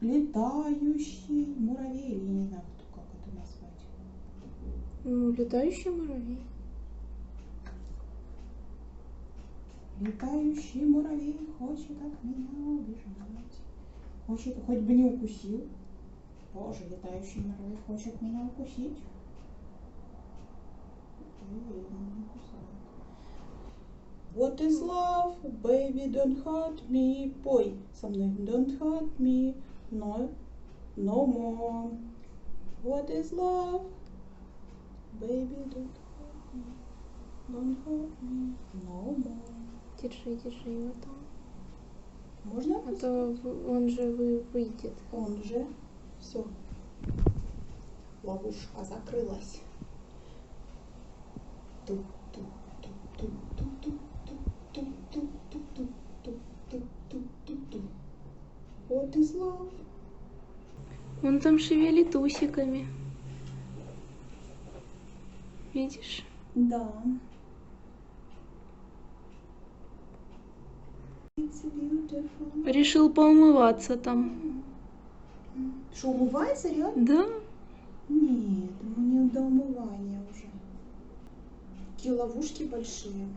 Летающий муравей. Или я не знаю, кто, как это назвать. Ну, летающий муравей. Летающий муравей хочет от меня убежать. Хочет, хоть бы не укусил. Боже, летающий муравей хочет меня укусить. What is love? Baby, don't hurt me. Пой со мной. Don't hurt me no, no more. What is love? Baby, don't hurt me, don't hurt me, no more. Держи, держи его там. Можно? А то он же вы, выйдет. Он же. Все. Ловушка закрылась. Тут, тут, тут, тут. What is love? Он там шевелит усиками. Видишь? Да. Решил поумываться там. Что, умывается реально? Да? Нет, ему не до умывания уже. Такие ловушки большие.